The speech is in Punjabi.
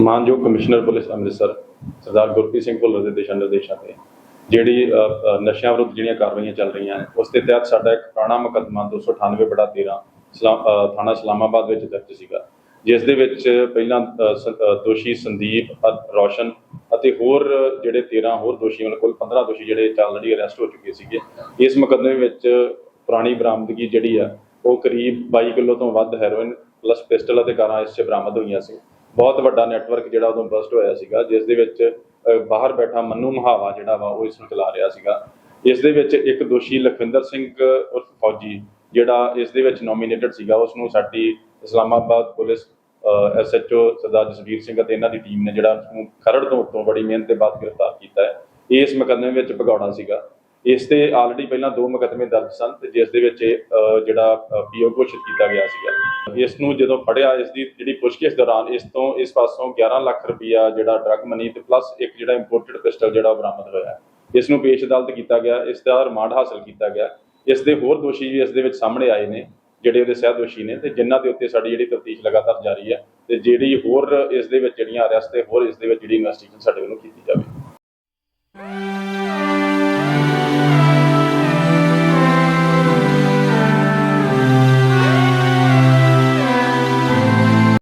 ਮਾਨਯੋਗ ਕਮਿਸ਼ਨਰ ਪੁਲਿਸ ਅੰਮ੍ਰਿਤਸਰ, ਸਰਦਾਰ ਗੁਰਪ੍ਰੀਤ ਸਿੰਘ ਭੁੱਲਰ ਦੇ ਦਿਸ਼ਾ ਨਿਰਦੇਸ਼ਾਂ ਤੇ। ਜਿਹੜੀ ਨਸ਼ਿਆਂ ਵਿਰੁੱਧ ਜਿਹੜੀਆਂ ਕਾਰਵਾਈਆਂ ਚੱਲ ਰਹੀਆਂ ਨੇ ਉਸ ਦੇ ਤਹਿਤ ਸਾਡਾ ਇੱਕ ਪੁਰਾਣਾ ਮੁਕੱਦਮਾ 298 ਬੜਾ 13 ਸਲਾਮ ਥਾਣਾ ਇਸਲਾਮਾਬਾਦ ਵਿੱਚ ਦਰਜ ਸੀਗਾ, ਜਿਸ ਦੇ ਵਿੱਚ ਪਹਿਲਾਂ ਦੋਸ਼ੀ ਸੰਦੀਪ, ਅ- ਰੌਸ਼ਨ ਅਤੇ ਹੋਰ ਜਿਹੜੇ 13 ਹੋਰ ਦੋਸ਼ੀ ਉਹਨਾਂ ਕੋਲ 15 ਦੋਸ਼ੀ ਜਿਹੜੇ ਆਲਰੇਡੀ ਅਰੈਸਟ ਹੋ ਚੁੱਕੇ ਸੀਗੇ, ਇਸ ਮੁਕੱਦਮੇ ਵਿੱਚ ਪੁਰਾਣੀ ਬਰਾਮਦਗੀ ਜਿਹੜੀ ਆ, ਉਹ ਕਰੀਬ 22 ਕਿਲੋ ਤੋਂ ਵੱਧ ਹੈਰੋਇਨ ਪਲੱਸ ਪਿਸਟਲ ਅਤੇ ਕਾਰਾਂ ਇਸ 'ਚ ਬਰਾਮਦ ਹੋਈਆਂ ਸੀ। ਬਹੁਤ ਵੱਡਾ ਨੈਟਵਰਕ ਜਿਹੜਾ ਉਦੋਂ ਬਸਟ ਹੋਇਆ ਸੀਗਾ, ਜਿਸ ਦੇ ਵਿੱਚ ਬਾਹਰ ਬੈਠਾ ਮੰਨੂ ਮਹਾਵਾ ਜਿਹੜਾ ਵਾ, ਉਹ ਇਸ ਨੂੰ ਚਲਾ ਰਿਹਾ ਸੀਗਾ। ਇਸ ਦੇ ਵਿੱਚ ਇੱਕ ਦੋਸ਼ੀ ਲਖਵਿੰਦਰ ਸਿੰਘ ਫੌਜੀ ਜਿਹੜਾ ਇਸ ਦੇ ਵਿੱਚ ਨੋਮੀਨੇਟਡ ਸੀਗਾ ਉਸ ਨੂੰ ਸਾਡੀ ਇਸਲਾਮਾਬਾਦ ਪੁਲਿਸ ਐਸਐਚਓ ਸਰਦਾਰ ਜਸਵੀਰ ਸਿੰਘ ਅਤੇ ਇਹਨਾਂ ਦੀ ਟੀਮ ਨੇ ਜਿਹੜਾ ਉਸਨੂੰ ਖਰੜ ਤੋਂ ਉੱਤੋਂ ਬੜੀ ਮਿਹਨਤ ਦੇ ਬਾਅਦ ਗ੍ਰਿਫਤਾਰ ਕੀਤਾ ਹੈ। ਇਸ ਮੁਕੱਦਮੇ ਵਿੱਚ ਭਗੌੜਾ ਸੀਗਾ। ਇਸ ਤੇ ਆਲਰੇਡੀ ਪਹਿਲਾਂ ਦੋ ਮੁਕੱਦਮੇ ਦਰਜ ਸਨ ਤੇ ਜਿਸ ਦੇ ਵਿੱਚ ਇਹ, ਅ, ਜਿਹੜਾ ਪੀਓ ਘੋਸ਼ਿਤ ਕੀਤਾ ਗਿਆ ਸੀਗਾ। ਇਸ ਨੂੰ ਜਦੋਂ ਫੜਿਆ ਇਸ ਦੀ ਜਿਹੜੀ ਪੁੱਛਗਿੱਛ ਦੌਰਾਨ ਇਸ ਤੋਂ ਇਸ ਪਾਸੋਂ 11 ਲੱਖ ਰੁਪਇਆ ਜਿਹੜਾ ਡਰਗ ਮਨੀ ਤੇ ਪਲੱਸ ਇੱਕ ਜਿਹੜਾ ਇੰਪੋਰਟਡ ਪਿਸਟਲ ਜਿਹੜਾ ਬਰਾਮਦ ਹੋਇਆ। ਹੈ। ਇਸ ਨੂੰ ਪੇਸ਼ ਅਦਾਲਤ ਕੀਤਾ ਗਿਆ ਇਸ ਦਾ ਰਿਮਾਂਡ ਹਾਸਲ ਕੀਤਾ ਗਿਆ। ਇਸ ਦੇ ਹੋਰ ਦੋਸ਼ੀ ਵੀ ਇਸ ਦੇ ਵਿੱਚ ਸਾਹਮਣੇ ਆਏ ਨੇ ਜਿਹੜੇ ਉਹਦੇ ਸਹਿ ਦੋਸ਼ੀ ਨੇ ਤੇ ਜਿਨ੍ਹਾਂ ਦੇ ਉੱਤੇ ਸਾਡੀ ਜਿਹੜੀ ਤਫਤੀਸ਼ ਲਗਾਤਾਰ ਜਾਰੀ ਹੈ ਤੇ ਜਿਹੜੀ ਹੋਰ ਇਸ ਦੇ ਵਿੱਚ ਜਿਹੜੀਆਂ ਅਰੈਸਟ ਤੇ ਹੋਰ ਇਸ ਦੇ ਵਿੱਚ ਜਿਹੜੀ ਇਨਵੈਸਟੀਗੇਸ਼ਨ ਸਾਡੇ ਵੱਲੋਂ ਕੀਤੀ ਜਾਵੇ।